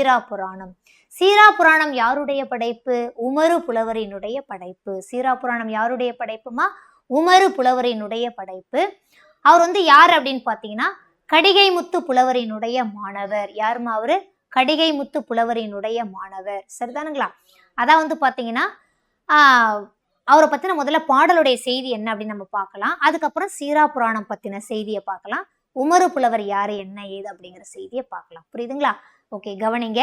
சீரா புராணம். சீரா புராணம் யாருடைய படைப்பு? உமரு புலவரினுடைய படைப்பு. சீரா புராணம் யாருடைய படைப்புமா? உமரு புலவரினுடைய படைப்பு. அவர் வந்து யார் அப்படின்னு பார்த்தீங்கன்னா கடிகை முத்து புலவரினுடைய மாணவர். யாருமா அவரு? கடிகை முத்து புலவரினுடைய மாணவர். சரிதானுங்களா? அதான் வந்து பார்த்தீங்கன்னா ஆஹ், அவரை பற்றின முதல்ல பாடலுடைய செய்தி என்ன அப்படின்னு நம்ம பார்க்கலாம். அதுக்கப்புறம் சீரா புராணம் பற்றின செய்தியை பார்க்கலாம். உமரு புலவர் யாரு? என்ன ஏது? அப்படிங்கிற செய்தியை பார்க்கலாம். புரியுதுங்களா? ஓகே கவனிங்க.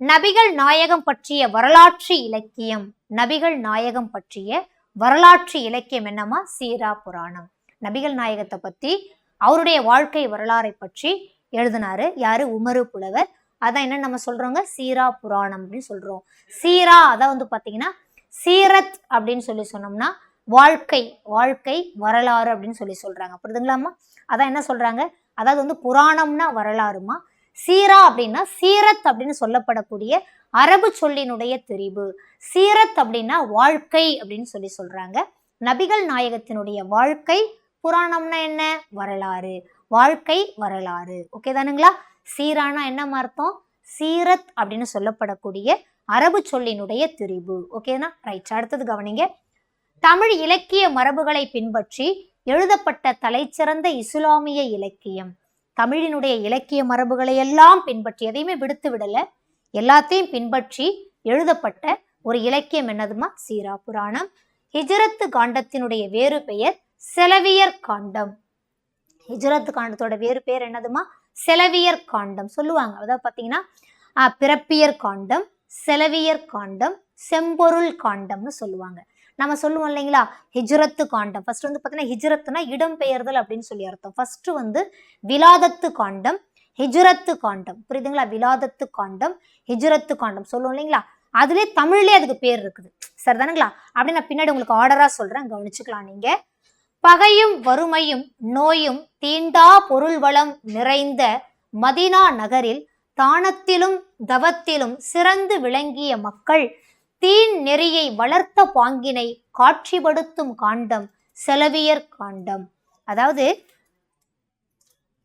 நபிகள் நாயகம் பற்றிய வரலாற்று இலக்கியம். நபிகள் நாயகம் பற்றிய வரலாற்று இலக்கியம் என்னமா சீரா புராணம். நபிகள் நாயகத்தை பத்தி அவருடைய வாழ்க்கை வரலாறை பற்றி எழுதினாரு. யாரு? உமரு புலவர். அதான் என்ன நம்ம சொல்றோங்க? சீரா புராணம் அப்படின்னு சொல்றோம். சீரா அதான் வந்து பாத்தீங்கன்னா சீரத் அப்படின்னு சொல்லி சொன்னோம்னா வாழ்க்கை வாழ்க்கை வரலாறு அப்படின்னு சொல்லி சொல்றாங்க. புரியுதுங்களாமா அதான் என்ன சொல்றாங்க? அதாவது வந்து புராணம்னா வரலாறுமா? சீரா அப்படின்னா சீரத் அப்படின்னு சொல்லப்படக்கூடிய அரபு சொல்லினுடைய தெரிவு. சீரத் அப்படின்னா வாழ்க்கை அப்படின்னு சொல்லி சொல்றாங்க. நபிகள் நாயகத்தினுடைய வாழ்க்கை புராணம்னா என்ன? வரலாறு. வாழ்க்கை வரலாறு. ஓகே தானுங்களா? சீரானா என்ன அர்த்தம்? சீரத் அப்படின்னு சொல்லப்படக்கூடிய அரபு சொல்லினுடைய திரிபு ஓகேனா ரைட் அடுத்தது கவனிங்க. தமிழ் இலக்கிய மரபுகளை பின்பற்றி எழுதப்பட்ட தலைச்சிறந்த இஸ்லாமிய இலக்கியம். தமிழினுடைய இலக்கிய மரபுகளை எல்லாம் பின்பற்றி எதையுமே விடுத்து விடல. எல்லாத்தையும் பின்பற்றி எழுதப்பட்ட ஒரு இலக்கியம் என்னதுமா? சீரா புராணம். ஹிஜரத்து காண்டத்தினுடைய வேறு பெயர் செலவியர் காண்டம். ஹிஜரத்து காண்டத்தோட வேறு பெயர் என்னதுமா? செலவியர் காண்டம் சொல்லுவாங்க. அதாவது பார்த்தீங்கன்னா பிறப்பியர் காண்டம் செலவியர் காண்டம் செம்பொருள் காண்டம்னு சொல்லுவாங்க. நம்ம சொல்லுவோம் இல்லைங்களா? ஹிஜ்ரத்து காண்டம். ஃபர்ஸ்ட் வந்து பார்த்தீங்கன்னா ஹிஜ்ரத்துனா இடம்பெயர்தல் அப்படின்னு சொல்லி அர்த்தம். ஃபர்ஸ்ட் வந்து விலாதத்து காண்டம் ஹிஜ்ரத்து காண்டம். புரியுதுங்களா? விலாதத்து காண்டம் ஹிஜ்ரத்து காண்டம் சொல்லுவோம் இல்லைங்களா? அதுலேயே தமிழ்லேயே அதுக்கு பேர் இருக்குது. சரிதானுங்களா? அப்படி நான் பின்னாடி உங்களுக்கு ஆர்டராக சொல்கிறேன் கவனிச்சுக்கலாம் நீங்கள் பகையும் வறுமையும் நோயும் தீண்டா பொருள் வளம் நிறைந்த மதீனா நகரில் தானத்திலும் தவத்திலும் சிறந்து விளங்கிய மக்கள் தீன் நெறியை வளர்த்த பாங்கினை காட்சிப்படுத்தும் காண்டம் செலவியர் காண்டம். அதாவது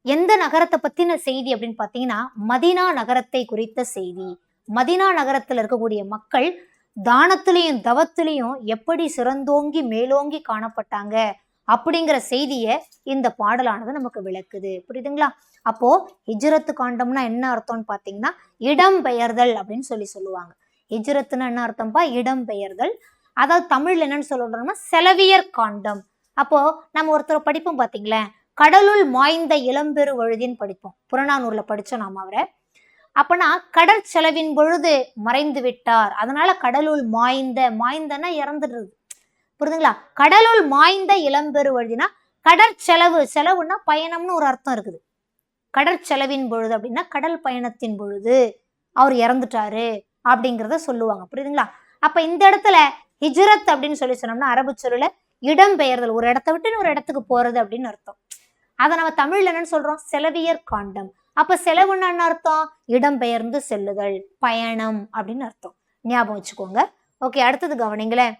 எந்த நகரத்தை பத்தின செய்தி அப்படின்னு பார்த்தீங்கன்னா மதினா நகரத்தை குறித்த செய்தி. மதினா நகரத்தில் இருக்கக்கூடிய மக்கள் தானத்திலையும் தவத்திலையும் எப்படி சிறந்தோங்கி மேலோங்கி காணப்பட்டாங்க அப்படிங்கிற செய்தியை இந்த பாடலானது நமக்கு விளக்குது. புரியுதுங்களா? அப்போ ஹிஜ்ரத்து காண்டம்னா என்ன அர்த்தம்னு பார்த்தீங்கன்னா இடம் பெயர்தல் அப்படின்னு சொல்லி சொல்லுவாங்க. ஹிஜ்ரத்துனா என்ன அர்த்தம்ப்பா இடம்பெயர்தல் அதாவது தமிழில் என்னன்னு சொல்றோம்னா செலவியர் காண்டம். அப்போது நம்ம ஒருத்தரை படிப்போம் பார்த்தீங்களேன் கடலுள் மாய்ந்த இளம்பெரு வழுதின்னு படிப்போம். புறநானூரில் படித்தோம் நாம அவரை. அப்பனா கடற்செலவின் பொழுது மறைந்து விட்டார். அதனால கடலுள் மாய்ந்த மாய்ந்தனா இறந்துடுறது. புரியுதுங்களா கடலுள் மாய்ந்த இளம்பெரு வழுதினா கடற்செலவு செலவுன்னா பயணம்னு ஒரு அர்த்தம் இருக்குது. கடற்செலவின் பொழுது அப்படின்னா கடல் பயணத்தின் பொழுது அவர் இறந்துட்டாரு. அப்படிங்கிறத சொல்லுவாங்க. புரியுதுங்களா? அப்போ இந்த இடத்துல ஹிஜ்ரத் அப்படின்னு சொல்லி சொன்னோம்னா அரபு சொல்லில் இடம்பெயர்தல். ஒரு இடத்த விட்டு ஒரு இடத்துக்கு போறது அப்படின்னு அர்த்தம். அதை நம்ம தமிழ்ல என்னன்னு சொல்றோம்? செலவியர் காண்டம். அப்ப செலவுன்னு என்ன அர்த்தம்? இடம்பெயர்ந்து செல்லுதல் பயணம் அப்படின்னு அர்த்தம். ஞாபகம் வச்சுக்கோங்க. ஓகே அடுத்தது கவனிங்களேன்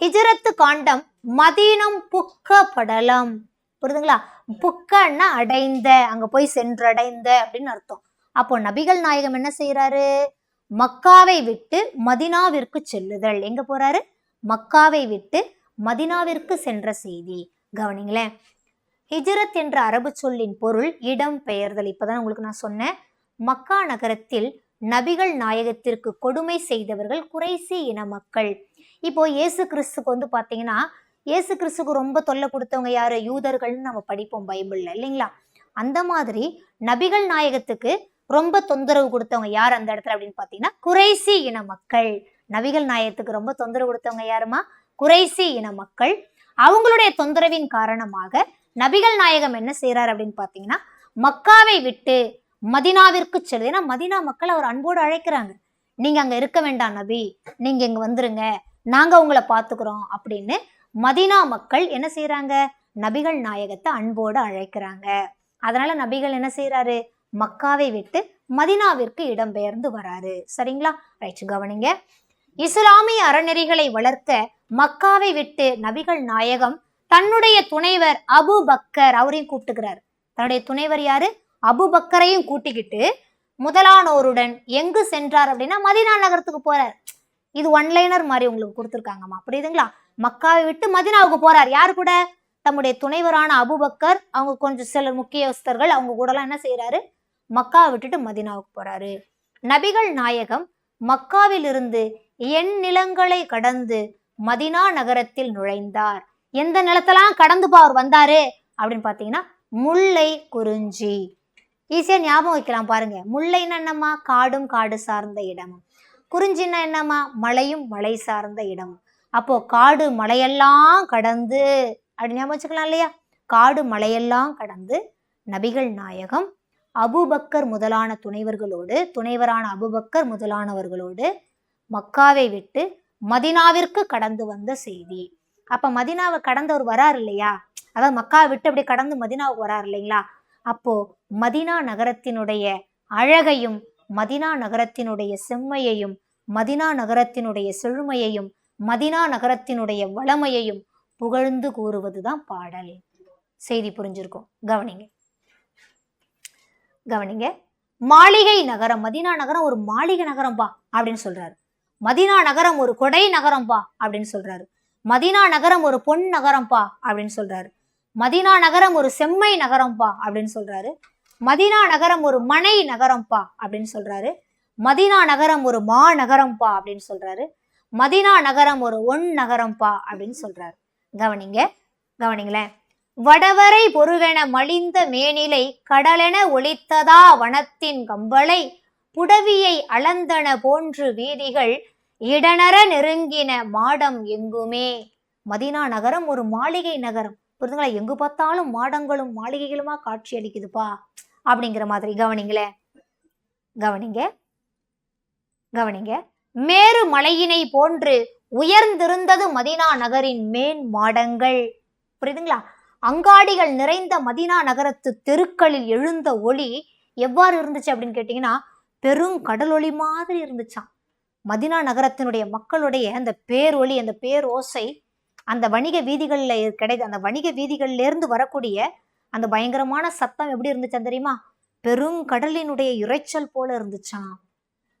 ஹிஜரத்து காண்டம் மதீனம் புக்க படலம் புரியுதுங்களா? புக்கன்னா அடைந்த அங்க போய் சென்றடைந்த அப்படின்னு அர்த்தம். அப்போ நபிகள் நாயகம் என்ன செய்யறாரு மக்காவை விட்டு மதினாவிற்கு செல்லுதல். எங்க போறாரு? மக்காவை விட்டு மதினாவிற்கு சென்ற செய்தி. கவனிங்களேன். ஹிஜ்ரத் என்ற அரபு சொல்லின் பொருள் இடம் பெயர்தல். இப்பதான் உங்களுக்கு நான் சொன்னேன். மக்கா நகரத்தில் நபிகள் நாயகத்திற்கு கொடுமை செய்தவர்கள் குறைசி இன மக்கள். இப்போ இயேசு கிறிஸ்துக்கு வந்து பாத்தீங்கன்னா இயேசு கிறிஸ்துக்கு ரொம்ப தொல்லை கொடுத்தவங்க யாரு? யூதர்கள்னு நம்ம படிப்போம் பைபிள்ல இல்லைங்களா? அந்த மாதிரி நபிகள் நாயகத்துக்கு ரொம்ப தொந்தரவு கொடுத்தவங்க யார் அந்த இடத்துல அப்படின்னு பார்த்தீங்கன்னா குறைசி இன மக்கள். நபிகள் நாயகத்துக்கு ரொம்ப தொந்தரவு கொடுத்தவங்க யாருமா? குறைசி இன மக்கள். அவங்களுடைய தொந்தரவின் காரணமாக நபிகள் நாயகம் என்ன செய்றார் அப்படின்னு பார்த்தீங்கன்னா மக்காவை விட்டு மதினாவிற்கு செல்லுது. ஏன்னா மதினா மக்கள் அவர் அன்போடு அழைக்கிறாங்க. நீங்க அங்க இருக்க வேண்டாம் நபி. நீங்க இங்க வந்துருங்க. நாங்க உங்களை பாத்துக்கிறோம் அப்படின்னு மதினா மக்கள் என்ன செய்யறாங்க நபிகள் நாயகத்தை அன்போடு அழைக்கிறாங்க. அதனால நபிகள் என்ன செய்யறாரு மக்காவை விட்டு மதினாவிற்கு இடம்பெயர்ந்து வராரு. சரிங்களா? ரைட் கவனிங்க. இஸ்லாமிய அறநெறிகளை வளர்க்க மக்காவை விட்டு நபிகள் நாயகம் தன்னுடைய துணைவர் அபு பக்கர் அவரையும் கூப்பிட்டுக்கிறார். தன்னுடைய துணைவர் யாரு? அபு பக்கரையும் கூட்டிக்கிட்டு முதலானோருடன் எங்கு சென்றார் அப்படின்னா மதினா நகரத்துக்கு போறார். இது ஒன்லைனர் மாதிரி உங்களுக்கு கொடுத்துருக்காங்கம்மா. புரியுதுங்களா? மக்காவை விட்டு மதினாவுக்கு போறார். யார் கூட? தம்முடைய துணைவரான அபுபக்கர் அவங்க கொஞ்சம் சிலர் முக்கியஸ்தர்கள். அவங்க கூடலாம் என்ன செய்றாரு? மக்காவை விட்டுட்டு மதினாவுக்கு போறாரு. நபிகள் நாயகம் மக்காவிலிருந்து என் நிலங்களை கடந்து மதினா நகரத்தில் நுழைந்தார். எந்த நிலத்தெல்லாம் கடந்து அவர் வந்தாரு? அப்படின்னு பார்த்தீங்கன்னா முல்லை குறிஞ்சி. ஈஸியா ஞாபகம் வைக்கலாம் பாருங்க. முல்லைன்னா என்னம்மா? காடும் காடு சார்ந்த இடமும் குறிஞ்சின்னா என்னம்மா? மலையும் மலை சார்ந்த இடமும் அப்போ காடு மலையெல்லாம் கடந்து அப்படின்னு ஞாபகம் வச்சுக்கலாம் இல்லையா? காடு மலையெல்லாம் கடந்து நபிகள் நாயகம் அபூபக்கர் முதலான துணைவர்களோடு துணைவரான அபூபக்கர் முதலானவர்களோடு மக்காவை விட்டு மதினாவிற்கு கடந்து வந்த செய்தி. அப்ப மதினாவை கடந்தவர் வரார் இல்லையா? அதாவது மக்காவை விட்டு அப்படி கடந்து மதினாவுக்கு வரார் இல்லைங்களா? அப்போ மதினா நகரத்தினுடைய அழகையும் மதினா நகரத்தினுடைய செம்மையையும் மதினா நகரத்தினுடைய செழுமையையும் மதினா நகரத்தினுடைய வளமையையும் புகழ்ந்து கூறுவதுதான் பாடல். செய்தி புரிஞ்சிருக்கும். கவனிங்க. கவனிங்க. மாளிகை நகரம் மதினா நகரம் ஒரு மாளிகை நகரம்பா அப்படின்னு சொல்றாரு. மதினா நகரம் ஒரு கொடை நகரம்பா அப்படின்னு சொல்றாரு. மதினா நகரம் ஒரு பொன் நகரம்பா அப்படின்னு சொல்றாரு. மதினா நகரம் ஒரு செம்மை நகரம்பா அப்படின்னு சொல்றாரு. மதினா நகரம் ஒரு மனை நகரம்பா அப்படின்னு சொல்றாரு. மதினா நகரம் ஒரு மா நகரம்பா அப்படின்னு சொல்றாரு. மதினா நகரம் ஒரு ஒன் நகரம்பா அப்படின்னு சொல்றாரு. கவனிங்க. கவனிங்களேன். வடவரை பொருவென மலிந்த மேனிலை கடலென ஒளித்ததா வனத்தின் கம்பளை புடவியை அளந்தன போன்று வீதிகள் இடனர நெருங்கின மாடம் எங்குமே. மதினா நகரம் ஒரு மாளிகை நகரம். புரிதுங்களா எங்கு பார்த்தாலும் மாடங்களும் மாளிகைகளுமா காட்சி அளிக்குதுப்பா அப்படிங்கிற மாதிரி கவனிங்களே. கவனிங்க. கவனிங்க. மேரு மலையினை போன்று உயர்ந்திருந்தது மதினா நகரின் மேன் மாடங்கள். புரியுதுங்களா? அங்காடிகள் நிறைந்த மதினா நகரத்து தெருக்களில் எழுந்த ஒளி எவ்வாறு இருந்துச்சு அப்படின்னு கேட்டிங்கன்னா பெருங்கடலொளி மாதிரி இருந்துச்சாம் மதினா நகரத்தினுடைய மக்களுடைய அந்த பேரொளி அந்த பேரோசை அந்த வணிக வீதிகளில் கிடையாது அந்த வணிக வீதிகளிலேருந்து வரக்கூடிய அந்த பயங்கரமான சத்தம் எப்படி இருந்துச்சான் தெரியுமா? பெருங்கடலினுடைய இரைச்சல் போல இருந்துச்சாம்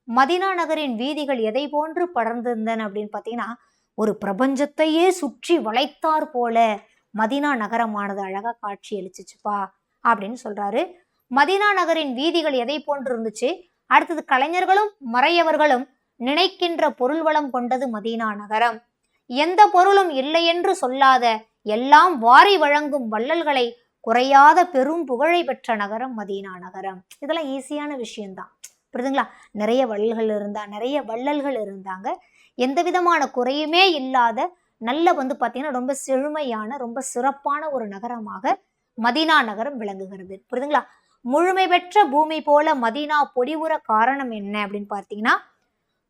மதினா நகரின் வீதிகள் எதை போன்று படர்ந்திருந்தன அப்படின்னு பார்த்தீங்கன்னா ஒரு பிரபஞ்சத்தையே சுற்றி வளைத்தார் போல மதினா நகரமானது அழகாக காட்சி அளிச்சுச்சுப்பா அப்படின்னு சொல்றாரு. மதினா நகரின் வீதிகள் எதை போன்று இருந்துச்சு அடுத்தது கலைஞர்களும் மறையவர்களும் நினைக்கின்ற பொருள் வளம் கொண்டது மதீனா நகரம். எந்த பொருளும் இல்லை என்று சொல்லாத எல்லாம் வாரி வழங்கும் வள்ளல்களை குறையாத பெரும் புகழை பெற்ற நகரம் மதீனா நகரம். இதெல்லாம் ஈஸியான விஷயம்தான். புரியுதுங்களா? நிறைய வள்ளல்கள் இருந்தா நிறைய வள்ளல்கள் இருந்தாங்க. எந்த விதமான குறையுமே இல்லாத நல்ல வந்து பார்த்தீங்கன்னா ரொம்ப செழுமையான ரொம்ப சிறப்பான ஒரு நகரமாக மதீனா நகரம் விளங்குகிறது. புரியுதுங்களா? முழுமை பெற்ற பூமி போல மதீனா பொடிவுற காரணம் என்ன அப்படின்னு பார்த்தீங்கன்னா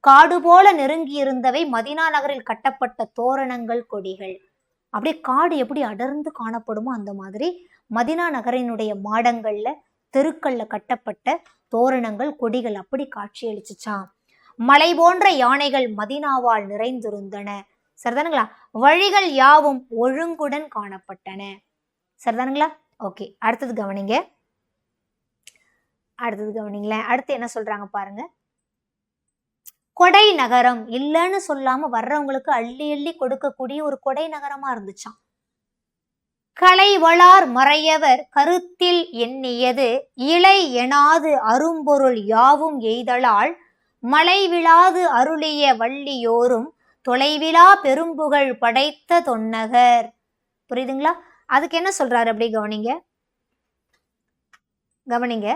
காடு போல நெருங்கி இருந்தவை மதீனா நகரில் கட்டப்பட்ட தோரணங்கள் கொடிகள். அப்படியே காடு எப்படி அடர்ந்து காணப்படுமோ அந்த மாதிரி மதினா நகரினுடைய மாடங்கள்ல தெருக்கள்ல கட்டப்பட்ட தோரணங்கள் கொடிகள் அப்படி காட்சியளிச்சுச்சாம். மலை போன்ற யானைகள் மதினாவால் நிறைந்திருந்தன. சரிதானுங்களா? வழிகள் யாவும் ஒழுங்குடன் காணப்பட்டன. சரிதானுங்களா? ஓகே அடுத்தது கவனிங்க. அடுத்தது கவனிங்களேன். அடுத்து என்ன சொல்றாங்க பாருங்க. கொடை நகரம் இல்லைன்னு சொல்லாம வர்றவங்களுக்கு அள்ளி அள்ளி கொடுக்கக்கூடிய ஒரு கொடை நகரமா இருந்துச்சான் கலை வளார் மறையவர் கருத்தில் எண்ணியது இலை எனாது அரும்பொருள் யாவும் எய்தலால் மலை விழாது அருளிய வள்ளியோரும் தொலைவிலா பெரும்புகழ் படைத்த தொன்னகர். புரியுதுங்களா? அதுக்கு என்ன சொல்றாரு அப்படி கவனிங்க. கவனிங்க.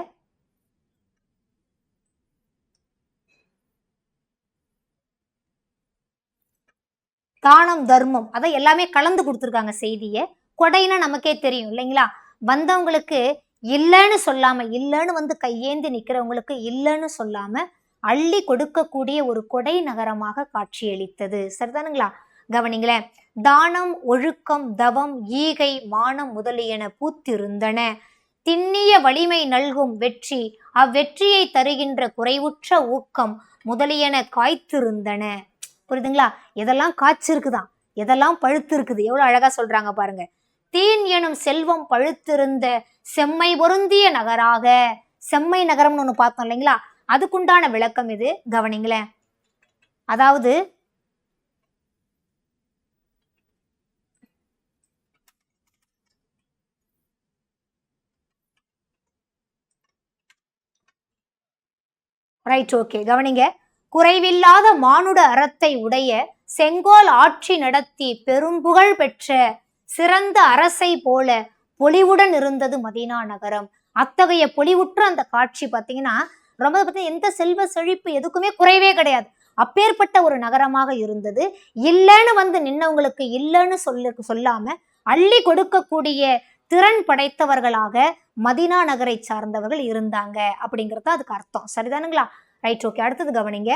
தானம் தர்மம். அதை எல்லாமே கலந்து கொடுத்துருக்காங்க செய்தியை. கொடைன்னா நமக்கே தெரியும் இல்லைங்களா? வந்தவங்களுக்கு இல்லைன்னு சொல்லாம இல்லைன்னு வந்து கையேந்தி நிக்கிறவங்களுக்கு இல்லைன்னு சொல்லாம அள்ளி கொடுக்கக்கூடிய ஒரு கொடை நகரமாக காட்சியளித்தது. சரிதானுங்களா? கவனிங்களேன் தானம் ஒழுக்கம் தவம் ஈகை மானம் முதலியன பூத்திருந்தன. திண்ணிய வலிமை நல்கும் வெற்றி அவ்வெற்றியை தருகின்ற குறைவுற்ற ஊக்கம் முதலியன காய்த்திருந்தன. புரியுதுங்களா? எதெல்லாம் காய்ச்சிருக்குதான் எதெல்லாம் பழுத்து இருக்குது எவ்வளவு அழகா சொல்றாங்க பாருங்க. தீன் எனும் செல்வம் பழுத்திருந்த செம்மை பொருந்திய நகராக. செம்மை நகரம்னு ஒன்று பார்த்தோம் இல்லைங்களா? அதுக்குண்டான விளக்கம் இது. கவனிங்களேன். அதாவது ரைட் ஓகே கவனிங்க. குறைவில்லாத மானுட அறத்தை உடைய செங்கோல் ஆட்சி நடத்தி பெரும்புகழ் பெற்ற சிறந்த அரசை போல பொலிவுடன் இருந்தது மதீனா நகரம். அத்தகைய பொலிவுற்ற அந்த காட்சி பார்த்தீங்கன்னா ரொம்ப பார்த்தீங்கன்னா எந்த செல்வ செழிப்பு எதுக்குமே குறைவே கிடையாது. அப்பேற்பட்ட ஒரு நகரமாக இருந்தது. இல்லைன்னு வந்து நின்னவங்களுக்கு இல்லைன்னு சொல்ல சொல்லாம அள்ளி கொடுக்கக்கூடிய திறன் படைத்தவர்களாக மதினா நகரை சார்ந்தவர்கள் இருந்தாங்க அப்படிங்கிறது அதுக்கு அர்த்தம். சரிதானுங்களா? ரைட் ஓகே அடுத்தது கவனிங்க.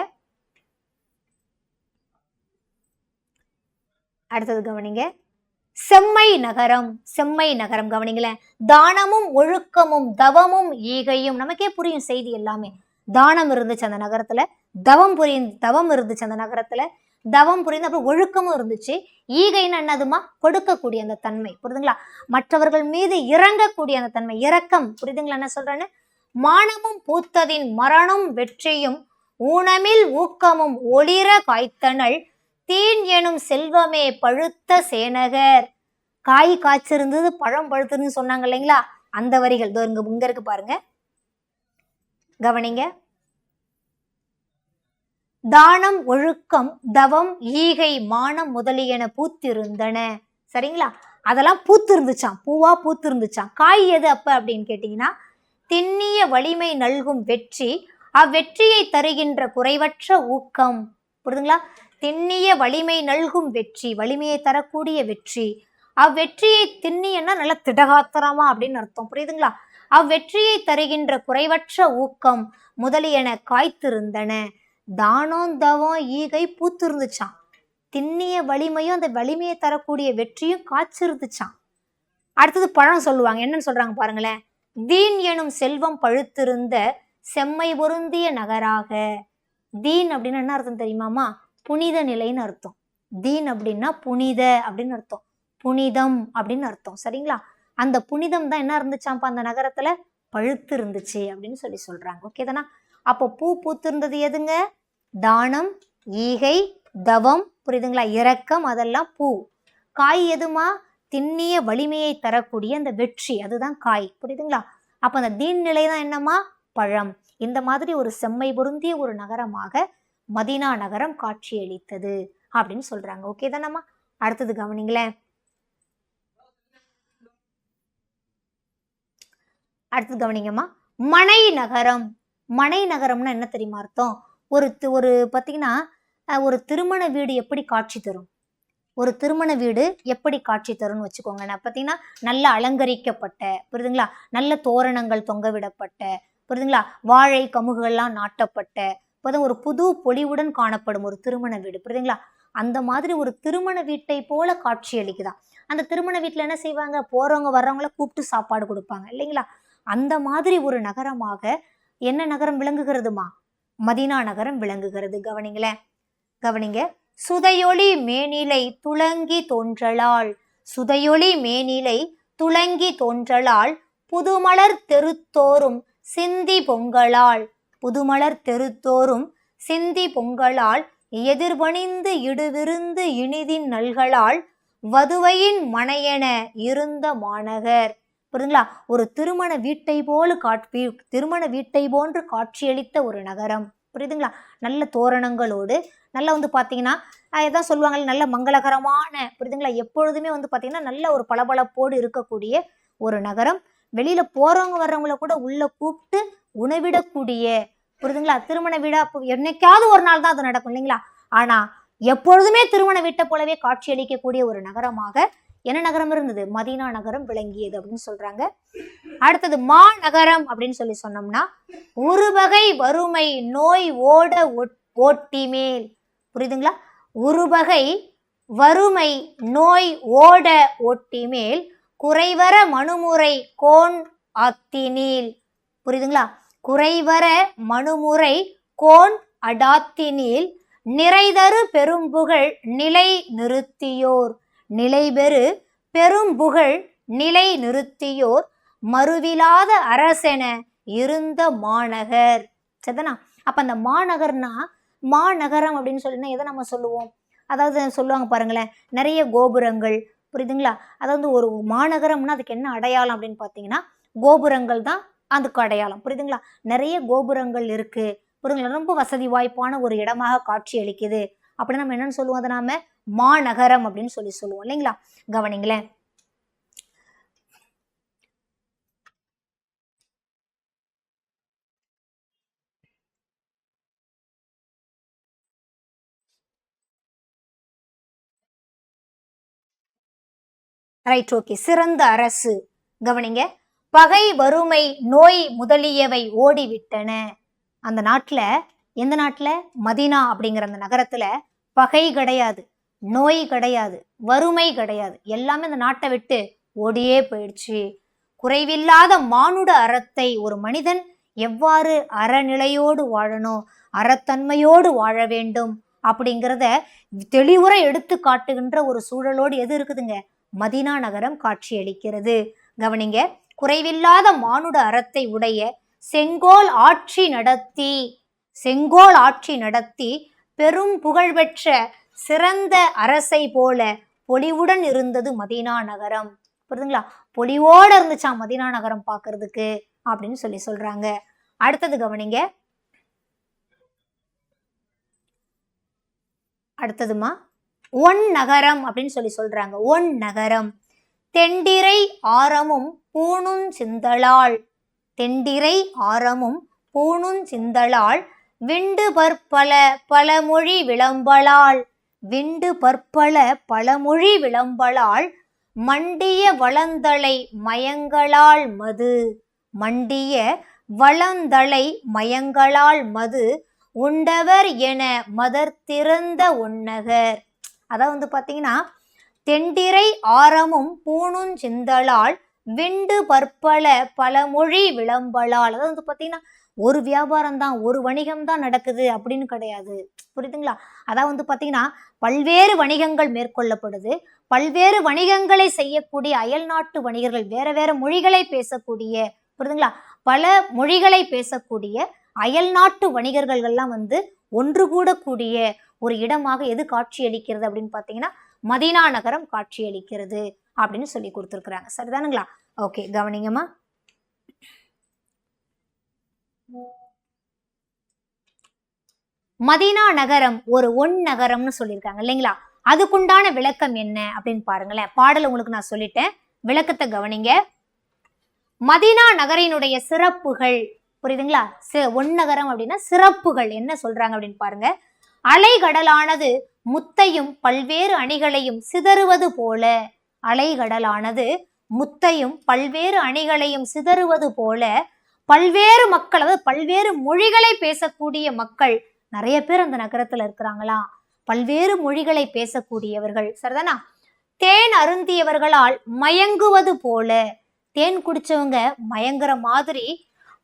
அடுத்தது கவனிங்க. செம்மை நகரம் செம்மை நகரம். கவனிங்களேன். தானமும் ஒழுக்கமும் தவமும் ஈகையும். நமக்கே புரியும் செய்தி எல்லாமே. தானம் இருந்துச்சு அந்த நகரத்துல. தவம் புரிய தவம் இருந்துச்சு அந்த நகரத்துல. தவம் புரிந்து அப்புறம் ஒழுக்கமும் இருந்துச்சு. ஈகைன்னு என்னதுமா? கொடுக்கக்கூடிய அந்த தன்மை. புரியுதுங்களா மற்றவர்கள் மீது இறங்கக்கூடிய அந்த தன்மை. இரக்கம். புரியுதுங்களா என்ன சொல்றேன்னு? மானமும் பூத்ததின் மரணம் வெற்றியும் ஊனமில் ஊக்கமும் ஒளிர காய்த்தனள். தீன் எனும் செல்வமே பழுத்த சேனகர். காய் காய்ச்சிருந்தது பழம் பழுத்துன்னு சொன்னாங்க இல்லைங்களா? அந்த வரிகள். இதோ இங்க இங்க இருக்கு பாருங்க. கவனிங்க. தானம் ஒழுக்கம் தவம் ஈகை மானம் முதலியன பூத்திருந்தன. சரிங்களா? அதெல்லாம் பூத்திருந்துச்சான் பூவா பூத்திருந்துச்சான் காய் எது அப்ப அப்படின்னு கேட்டீங்கன்னா திண்ணிய வலிமை நல்கும் வெற்றி அவ்வெற்றியை தருகின்ற குறைவற்ற ஊக்கம். புரியுதுங்களா? திண்ணிய வலிமை நல்கும் வெற்றி வலிமையை தரக்கூடிய வெற்றி. அவ்வெற்றியை திண்ணியன்னா நல்ல திடகாத்திரமா அப்படின்னு அர்த்தம். புரியுதுங்களா? அவ்வெற்றியை தருகின்ற குறைவற்ற ஊக்கம் முதலியன காய்த்திருந்தன. தானம் தவம் ஈகை பூத்திருந்துச்சான் திண்ணிய வலிமையும் அந்த வலிமையை தரக்கூடிய வெற்றியும் காய்ச்சிருந்துச்சான் அடுத்தது பழம் சொல்லுவாங்க. என்னன்னு சொல்றாங்க பாருங்களேன். தீன் எனும் செல்வம் பழுத்திருந்த செம்மை பொருந்திய நகராக. தீன் அப்படின்னு என்ன அர்த்தம் தெரியுமாமா புனித நிலைன்னு அர்த்தம். தீன் அப்படின்னா புனித அப்படின்னு அர்த்தம். புனிதம் அப்படின்னு அர்த்தம். சரிங்களா? அந்த புனிதம் தான் என்ன இருந்துச்சாம்ப்பா அந்த நகரத்துல? பழுத்து இருந்துச்சு அப்படின்னு சொல்லி சொல்றாங்க. ஓகே தானா? அப்போ பூ பூத்து இருந்தது எதுங்க? தானம் ஈகை தவம் புரியுதுங்களா? இரக்கம் அதெல்லாம் பூ. காய் எதுமா? திண்ணிய வலிமையை தரக்கூடிய அந்த வெற்றி. அதுதான் காய். புரியுதுங்களா? அப்போ அந்த தீன் நிலை தான் என்னமா பழம். இந்த மாதிரி ஒரு செம்மை பொருந்திய ஒரு நகரமாக மதீனா நகரம் காட்சியளித்தது அப்படின்னு சொல்றாங்க. ஓகே தானம்மா அடுத்தது கவனிங்களேன். அடுத்தது கவனிங்கம்மா மனை நகரம். மனை நகரம்னா என்ன தெரியுமா அர்த்தம்? ஒரு ஒரு பார்த்தீங்கன்னா ஒரு திருமண வீடு எப்படி காட்சி தரும்? ஒரு திருமண வீடு எப்படி காட்சி தரும்னு வச்சுக்கோங்க. நான் பார்த்தீங்கன்னா நல்ல அலங்கரிக்கப்பட்ட புரியுதுங்களா? நல்ல தோரணங்கள் தொங்க விடப்பட்ட புரியுதுங்களா? வாழை கமுகுகள்லாம் நாட்டப்பட்ட இப்போதான் ஒரு புது பொலிவுடன் காணப்படும் ஒரு திருமண வீடு புரியுதுங்களா? அந்த மாதிரி ஒரு திருமண வீட்டை போல காட்சி அளிக்குதா அந்த திருமண வீட்டில் என்ன செய்வாங்க? போகிறவங்க வர்றவங்கள கூப்பிட்டு சாப்பாடு கொடுப்பாங்க இல்லைங்களா? அந்த மாதிரி ஒரு நகரமாக என்ன நகரம் விளங்குகிறதுமா? மதீனா நகரம் விளங்குகிறது கவனிங்களேன். கவனிங்க. சுதையொளி மேனிலை துளங்கி தோன்றலாள். சுதையொளி மேனிலை துளங்கி தோன்றலாள். புதுமலர் தெருத்தோறும் சிந்தி பொங்கலாள். புதுமலர் தெருத்தோறும் சிந்தி பொங்கலால் எதிர்பணிந்து இடுவிருந்து இனிதின் நல்களால் வதுவையின் மனையென இருந்த மாநகர். புரியுதுங்களா ஒரு திருமண வீட்டை போல காட்சி திருமண வீட்டை போன்று காட்சியளித்த ஒரு நகரம். புரியுதுங்களா? நல்ல தோரணங்களோடு நல்லா வந்து பார்த்தீங்கன்னா இதான் சொல்லுவாங்கல்ல நல்ல மங்களகரமான புரியுதுங்களா? எப்பொழுதுமே வந்து பார்த்தீங்கன்னா நல்ல ஒரு பளபளப்போடு இருக்கக்கூடிய ஒரு நகரம். வெளியில் போகிறவங்க வர்றவங்கள கூட உள்ளே கூப்பிட்டு உணவிடக்கூடிய புரியுதுங்களா? திருமண வீடா என்னைக்காவது ஒரு நாள் தான் அது நடக்கும் இல்லைங்களா? ஆனா எப்பொழுதுமே திருமண வீட்டை போலவே காட்சியளிக்கக்கூடிய ஒரு நகரமாக என்ன நகரம் இருந்தது? மதீனா நகரம் விளங்கியது அப்படின்னு சொல்றாங்க. அடுத்தது மா நகரம் அப்படின்னு சொல்லி சொன்னோம்னா ஒரு வகை வறுமை நோய் ஓட ஒட்- ஓட்டி மேல். புரியுதுங்களா? ஒரு வகை வறுமை நோய் ஓட ஓட்டி மேல் குறைவர மனுமுறை கோன் ஆத்தினீல் புரியுதுங்களா? குறைவர மனுமுறை கோன் அடாத்தினில் நிறைதரு பெரும்புகழ் நிலை நிறுத்தியோர். நிலைபெறு பெரும்புகழ் நிலை நிறுத்தியோர் மறுவிலாத அரசென இருந்த மாநகர். சரிதானா? அப்ப அந்த மாநகர்னா மாநகரம் அப்படின்னு சொல்லினா எதை நம்ம சொல்லுவோம்? அதாவது சொல்லுவாங்க பாருங்களேன் நிறைய கோபுரங்கள். புரியுதுங்களா? அதாவது ஒரு மாநகரம்னா அதுக்கு என்ன அடையாளம் அப்படின்னு பார்த்தீங்கன்னா கோபுரங்கள் தான் அதுக்கு அடையாளம். புரியுதுங்களா? நிறைய கோபுரங்கள் இருக்கு. புரியுதுங்களா? ரொம்ப வசதி வாய்ப்பான ஒரு இடமாக காட்சி அளிக்குது. அப்படின்னு நம்ம என்னன்னு சொல்லுவோம்? அதை நாம மாநகரம் அப்படின்னு சொல்லி சொல்லுவோம். இல்லைங்களா? கவனிங்களேன். ரைட் ஓகே சிறந்த அரசு. கவனிங்க. பகை வறுமை நோய் முதலியவை ஓடிவிட்டன. அந்த நாட்டில் எந்த நாட்டில்? மதினா அப்படிங்கிற அந்த நகரத்தில் பகை கிடையாது நோய் கிடையாது வறுமை கிடையாது. எல்லாமே அந்த நாட்டை விட்டு ஓடியே போயிடுச்சு. குறைவில்லாத மானுட அறத்தை ஒரு மனிதன் எவ்வாறு அறநிலையோடு வாழணும் அறத்தன்மையோடு வாழ வேண்டும் அப்படிங்கிறத தெளிவுற எடுத்து காட்டுகின்ற ஒரு சூழலோடு எது இருக்குதுங்க? மதினா நகரம் காட்சியளிக்கிறது. கவனிங்க குறைவில்லாத மானுட அறத்தை உடைய செங்கோல் ஆட்சி நடத்தி செங்கோல் ஆட்சி நடத்தி பெரும் புகழ்பெற்ற சிறந்த அரசை போல பொலிவுடன் இருந்தது மதீனா நகரம். புரியுதுங்களா? பொலிவோட இருந்துச்சா மதீனா நகரம் பார்க்கறதுக்கு? அப்படின்னு சொல்லி சொல்றாங்க. அடுத்தது கவனிங்க. அடுத்ததுமா ஒன் நகரம் அப்படின்னு சொல்லி சொல்றாங்க. ஒன் நகரம். தெண்டிரை ஆரமும் பூணுஞ்சிந்தளாள் தெண்டிரை ஆரமும் பூணுஞ்சிந்தளாள் விண்டு பற்பல பலமொழி விளம்பலாள். விண்டு பற்பல பலமொழி விளம்பலாள். மண்டிய வளந்தலை மயங்களால் மது. மண்டிய வளந்தலை மயங்களால் மது. உண்டவர் என மதர்த்திறந்த உன்னகர் அதாவது வந்து பார்த்தீங்கன்னா தெண்டிரை ஆரமும் பூணுஞ் விண்டு பற்பல பலமொழி விளம்பலால். அதாவது வந்து பார்த்தீங்கன்னா ஒரு வியாபாரம் தான் ஒரு வணிகம் தான் நடக்குது அப்படின்னு கிடையாது. புரியுதுங்களா? அதான் வந்து பார்த்தீங்கன்னா பல்வேறு வணிகங்கள் மேற்கொள்ளப்படுது. பல்வேறு வணிகங்களை செய்யக்கூடிய அயல் நாட்டு வணிகர்கள் வேற வேற மொழிகளை பேசக்கூடிய புரியுதுங்களா? பல மொழிகளை பேசக்கூடிய அயல் நாட்டு வணிகர்கள்லாம் வந்து ஒன்று கூடக்கூடிய ஒரு இடமாக எது காட்சியளிக்கிறது அப்படின்னு பார்த்தீங்கன்னா மதீனா நகரம் காட்சியளிக்கிறது. அப்படின்னு சொல்லி கொடுத்துருக்குறாங்க. சரிதானுங்களா? ஓகே கவனிங்கம்மா. மதீனா நகரம் ஒரு ஒன் நகரம்னு சொல்லியிருக்காங்க இல்லைங்களா? அதுக்குண்டான விளக்கம் என்ன அப்படின்னு பாருங்களேன். பாடல் உங்களுக்கு நான் சொல்லிட்டேன். விளக்கத்தை கவனிங்க. மதீனா நகரினுடைய சிறப்புகள் புரியுதுங்களா? சி- ஒன் நகரம் அப்படின்னா சிறப்புகள் என்ன சொல்றாங்க அப்படின்னு பாருங்க. அலைகடலானது முத்தையும் பல்வேறு அணிகளையும் சிதறுவது போல அலைகடலானது முத்தையும் பல்வேறு அணிகளையும் சிதறுவது போல பல்வேறு மக்கள் அதாவது பல்வேறு மொழிகளை பேசக்கூடிய மக்கள் நிறைய பேர் அந்த நகரத்துல இருக்கிறாங்களா? பல்வேறு மொழிகளை பேசக்கூடியவர்கள். சரிதானா? தேன் அருந்தியவர்களால் மயங்குவது போல தேன் குடிச்சவங்க மயங்குற மாதிரி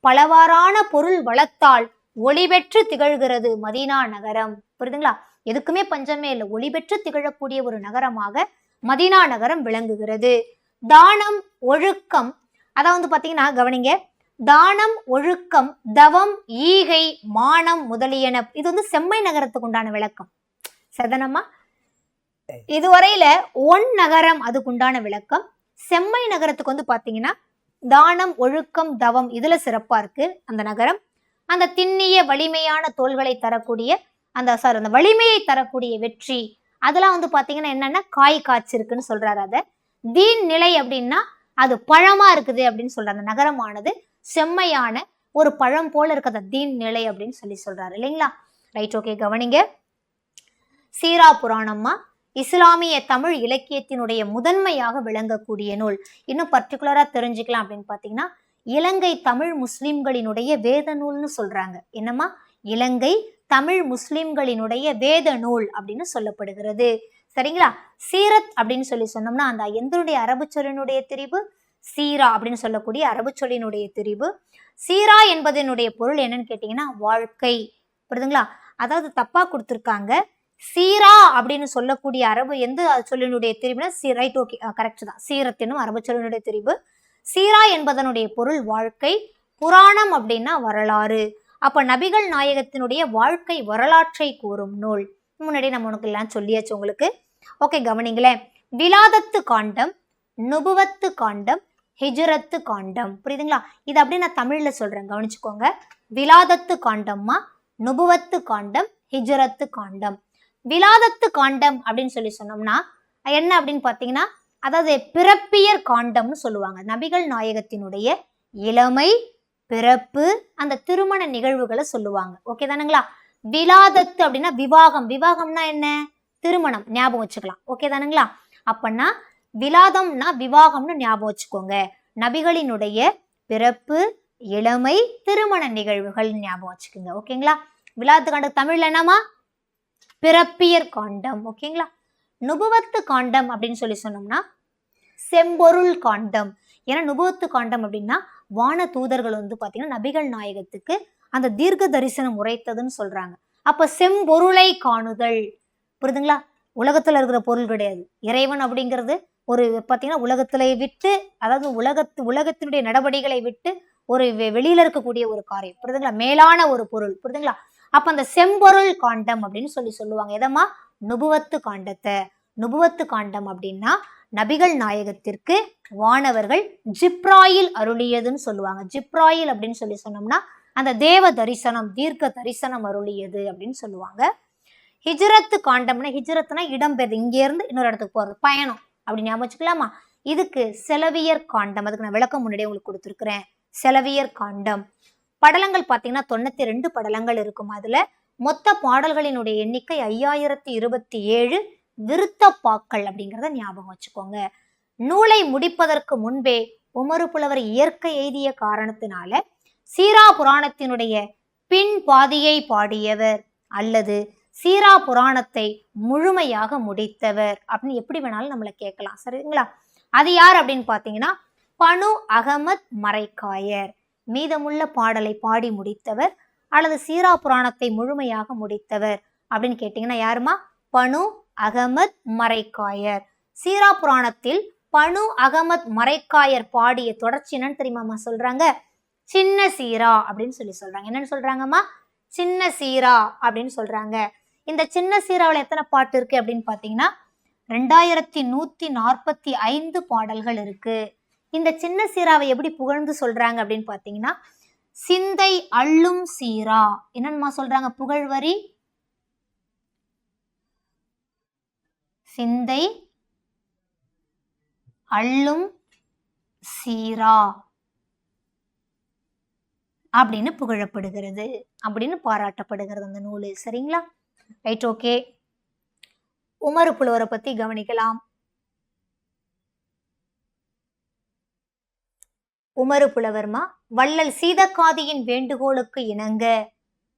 பலவாறான பொருள் வளத்தால் ஒளி பெற்று திகழ்கிறது மதீனா நகரம். புரியுதுங்களா? எதுக்குமே பஞ்சமே இல்லை. ஒளி பெற்று திகழக்கூடிய ஒரு நகரமாக மதினா நகரம் விளங்குகிறது. தானம் ஒழுக்கம். அதான் வந்து பார்த்தீங்கன்னா கவனிங்க. தானம் ஒழுக்கம் தவம் ஈகை மானம் முதலியன. இது வந்து செம்மை நகரத்துக்கு உண்டான விளக்கம். சதனமா? இதுவரையில ஒன் நகரம் அதுக்குண்டான விளக்கம். செம்மை நகரத்துக்கு வந்து பார்த்தீங்கன்னா தானம் ஒழுக்கம் தவம் இதுல சிறப்பா இருக்கு அந்த நகரம். அந்த திண்ணிய வலிமையான தோள்களை தரக்கூடிய அந்த சார் அந்த வலிமையை தரக்கூடிய வெற்றி அதெல்லாம் வந்து பார்த்தீங்கன்னா என்னென்னா காய் காய்ச்சிருக்குன்னு சொல்கிறாரு அதை. தீன் நிலை அப்படின்னா அது பழமாக இருக்குது அப்படின்னு சொல்ற அந்த நகரமானது செம்மையான ஒரு பழம் போல இருக்கிற தீன் நிலை அப்படின்னு சொல்லி சொல்கிறாரு இல்லைங்களா? ரைட் ஓகே கவனிங்க. சீரா புராணம்மா இஸ்லாமிய தமிழ் இலக்கியத்தினுடைய முதன்மையாக விளங்கக்கூடிய நூல். இன்னும் பர்டிகுலராக தெரிஞ்சுக்கலாம் அப்படின்னு பார்த்தீங்கன்னா இலங்கை தமிழ் முஸ்லிம்களினுடைய வேத நூல்னு சொல்கிறாங்க என்னம்மா? இலங்கை தமிழ் முஸ்லிம்களினுடைய வேத நூல் அப்படின்னு சொல்லப்படுகிறது. சரிங்களா? சீரத் அப்படின்னு சொல்லி சொன்னோம்னா அந்த எந்தனுடைய அரபு சொல்லினுடைய திரிவு சீரா அப்படின்னு சொல்லக்கூடிய அரபு சொல்லினுடைய திரிவு சீரா என்பதனுடைய பொருள் என்னன்னு கேட்டீங்கன்னா வாழ்க்கை. புரியுதுங்களா? அதாவது தப்பா கொடுத்துருக்காங்க. சீரா அப்படின்னு சொல்லக்கூடிய அரபு எந்த சொல்லினுடைய திரிவுனா சி ரைட் ஓகே கரெக்ட் தான். சீரத் என்னும் அரபு சொல்லினுடைய திரிவு சீரா என்பதனுடைய பொருள் வாழ்க்கை. புராணம் அப்படின்னா வரலாறு. அப்ப நபிகள் நாயகத்தினுடைய வாழ்க்கை வரலாற்றை கூறும் நூல். முன்னாடி நம்ம உனக்கு எல்லாம் சொல்லியாச்சு உங்களுக்கு. ஓகே கவனிங்களேன். விலாதத்து காண்டம் நுபுவத்து காண்டம் ஹிஜரத்து காண்டம். புரியுதுங்களா? இது அப்படியே நான் தமிழ்ல சொல்றேன். கவனிச்சுக்கோங்க. விலாதத்து காண்டம்மா நுபுவத்து காண்டம் ஹிஜரத்து காண்டம். விலாதத்து காண்டம் அப்படின்னு சொல்லி சொன்னோம்னா என்ன அப்படின்னு பார்த்தீங்கன்னா அதாவது பிறப்பியர் காண்டம்னு சொல்லுவாங்க. நபிகள் நாயகத்தினுடைய இளமை பிறப்பு அந்த திருமண நிகழ்வுகளை சொல்லுவாங்க. ஓகே தானுங்களா? விலாதத்து அப்படின்னா விவாகம். விவாகம்னா என்ன? திருமணம். ஞாபகம் வச்சுக்கலாம். ஓகே தானுங்களா? அப்பன்னா விலாதம்னா விவாகம்னு ஞாபகம் வச்சுக்கோங்க. நபிகளினுடைய பிறப்பு இளமை திருமண நிகழ்வுகள் ஞாபகம் வச்சுக்கோங்க. ஓகேங்களா விலாத்து காண்டம் தமிழ்ல என்னமா பிறப்பியர் காண்டம். ஓகேங்களா நுபவத்து காண்டம் அப்படின்னு சொல்லி சொன்னோம்னா செம்பொருள் காண்டம். ஏன்னா நுபுவத்து காண்டம் அப்படின்னா வான தூதர்கள் வந்து பார்த்தீங்கன்னா நபிகள் நாயகத்துக்கு அந்த தீர்க்க தரிசனம் உரைத்ததுன்னு சொல்கிறாங்க அப்போ செம்பொருளை காணுதல். புரியுதுங்களா? உலகத்தில் இருக்கிற பொருள் கிடையாது. இறைவன் அப்படிங்கிறது ஒரு பார்த்தீங்கன்னா உலகத்திலே விட்டு அதாவது உலகத்து உலகத்தினுடைய நடவடிக்கைகளை விட்டு ஒரு வெளியில் வெளியில இருக்கக்கூடிய ஒரு காரியம். புரியுதுங்களா? மேலான ஒரு பொருள். புரியுதுங்களா? அப்போ அந்த செம்பொருள் காண்டம் அப்படின்னு சொல்லி சொல்லுவாங்க. எதமா நுபுவத்து காண்டத்தை. நுபுவத்து காண்டம் அப்படின்னா நபிகள் நாயகத்திற்கு வானவர்கள் ஜிப்ராயில் அருளியதுன்னு சொல்லுவாங்க. ஜிப்ராயில் அப்படின்னு சொல்லி சொன்னோம்னா அந்த தேவ தரிசனம் தீர்க்க தரிசனம் அருளியது அப்படின்னு சொல்லுவாங்க. ஹிஜ்ரத்து காண்டம்னா ஹிஜ்ரத்னா இடம்பெயர்ந்து இங்கேருந்து இன்னொரு இடத்துக்கு போகிறது பயணம். அப்படி ஞாபகம் வச்சுக்கலாமா? இதுக்கு செலவியர் காண்டம் அதுக்கு நான் விளக்கம் முன்னாடியே உங்களுக்கு கொடுத்துருக்குறேன். செலவியர் காண்டம். படலங்கள் பார்த்தீங்கன்னா தொண்ணூத்தி ரெண்டு படலங்கள் இருக்கும். அதுல மொத்த பாடல்களினுடைய எண்ணிக்கை ஐயாயிரத்தி இருபத்தி ஏழு விருத்தப்பாக்கள் அப்படிங்கிறத ஞாபகம் வச்சுக்கோங்க. நூலை முடிப்பதற்கு முன்பே உமறு புலவர் இயற்கை எய்திய காரணத்தினால சீரா புராணத்தினுடைய பின் பாதியை பாடியவர் அல்லது சீரா புராணத்தை முழுமையாக முடித்தவர் அப்படின்னு எப்படி வேணாலும் நம்மளை கேட்கலாம். சரிங்களா? அது யார் அப்படின்னு பார்த்தீங்கன்னா பனு அகமத் மறைக்காயர். மீதமுள்ள பாடலை பாடி முடித்தவர் அல்லது சீரா புராணத்தை முழுமையாக முடித்தவர் அப்படின்னு கேட்டிங்கன்னா யாருமா? பனு அகமத் மரைக்காயர் சீரா புராணத்தில் பனு அகமத் மறைக்காயர் பாடிய தொடர்ச்சி என்னன்னு தெரியுமாம்மா? சொல்றாங்க சின்ன சீரா அப்படின்னு சொல்லி சொல்றாங்க. என்னன்னு சொல்றாங்கம்மா? சின்ன சீரா அப்படின்னு சொல்றாங்க. இந்த சின்ன சீராவில் எத்தனை பாட்டு இருக்கு அப்படின்னு பார்த்தீங்கன்னா ரெண்டாயிரத்தி நூத்தி நாற்பத்தி ஐந்து பாடல்கள் இருக்கு. இந்த சின்ன சீராவை எப்படி புகழ்ந்து சொல்றாங்க அப்படின்னு பார்த்தீங்கன்னா சிந்தை அள்ளும் சீரா. என்னன்னுமா சொல்றாங்க? புகழ்வரி சிந்தை அள்ளும் சீரா அப்படின்னு புகழப்படுகிறது அப்படின்னு பாராட்டப்படுகிறது அந்த நூல். சரிங்களா? ரைட் ஓகே உமரு புலவரை பத்தி கவனிக்கலாம். உமரு புலவர்மா வள்ளல் சீதக்காதியின் வேண்டுகோளுக்கு இணங்க.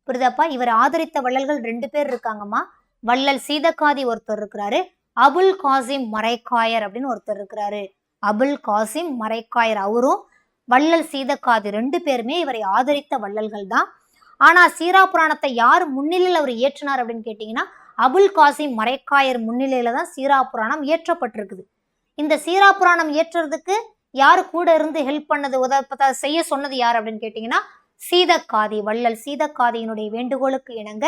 புரிதப்பா? இவர் ஆதரித்த வள்ளல்கள் ரெண்டு பேர் இருக்காங்கம்மா. வள்ளல் சீதக்காதி ஒருத்தர் இருக்கிறாரு. அபுல் காசிம் மறைக்காயர் அப்படின்னு ஒருத்தர் இருக்கிறாரு. அபுல் காசிம் மரைக்காயர் அவரும் வள்ளல் சீதக்காதி ரெண்டு பேருமே இவரை ஆதரித்த வள்ளல்கள் தான். ஆனா சீரா புராணத்தை யார் முன்னிலையில் அவர் இயற்றினார் அப்படின்னு கேட்டிங்கன்னா அபுல் காசிம் மறைக்காயர் முன்னிலையில தான் சீரா புராணம் இயற்றப்பட்டிருக்குது. இந்த சீரா புராணம் இயற்றுறதுக்கு யார் கூட இருந்து ஹெல்ப் பண்ணது உதவ செய்ய சொன்னது யார் அப்படின்னு கேட்டிங்கன்னா சீதக்காதி வள்ளல் சீதக்காதியினுடைய வேண்டுகோளுக்கு இணங்க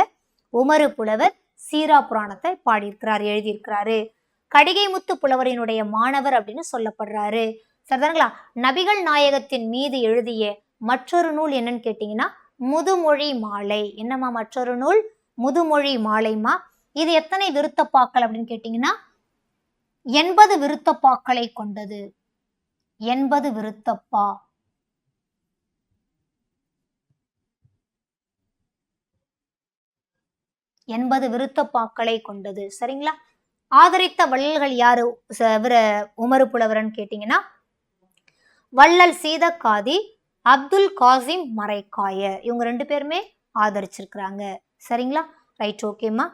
உமறு புலவர் சீரா புராணத்தை பாடியிருக்கிறார் எழுதியிருக்கிறாரு. கடிகை முத்து புலவரினுடைய மாணவர் அப்படின்னு சொல்லப்படுறாரு. சரிதானுங்களா? நபிகள் நாயகத்தின் மீது எழுதிய மற்றொரு நூல் என்னன்னு கேட்டிங்கன்னா முதுமொழி மாலை. என்னம்மா மற்றொரு நூல்? முதுமொழி மாலைமா இது எத்தனை விருத்தப்பாக்கள் அப்படின்னு கேட்டிங்கன்னா எண்பது விருத்தப்பாக்களை கொண்டது. எண்பது விருத்தப்பா எண்பது விருத்தப்பாக்களை கொண்டது. சரிங்களா? ஆதரித்த வள்ளல்கள் யாரு? ச- இவர உமறு புலவரன் கேட்டிங்கன்னா வள்ளல் சீதக்காதி அப்துல் காசிம் மறைக்காய. இவங்க ரெண்டு பேருமே ஆதரிச்சிருக்கிறாங்க. சரிங்களா? ரைட் ஓகேம்மா?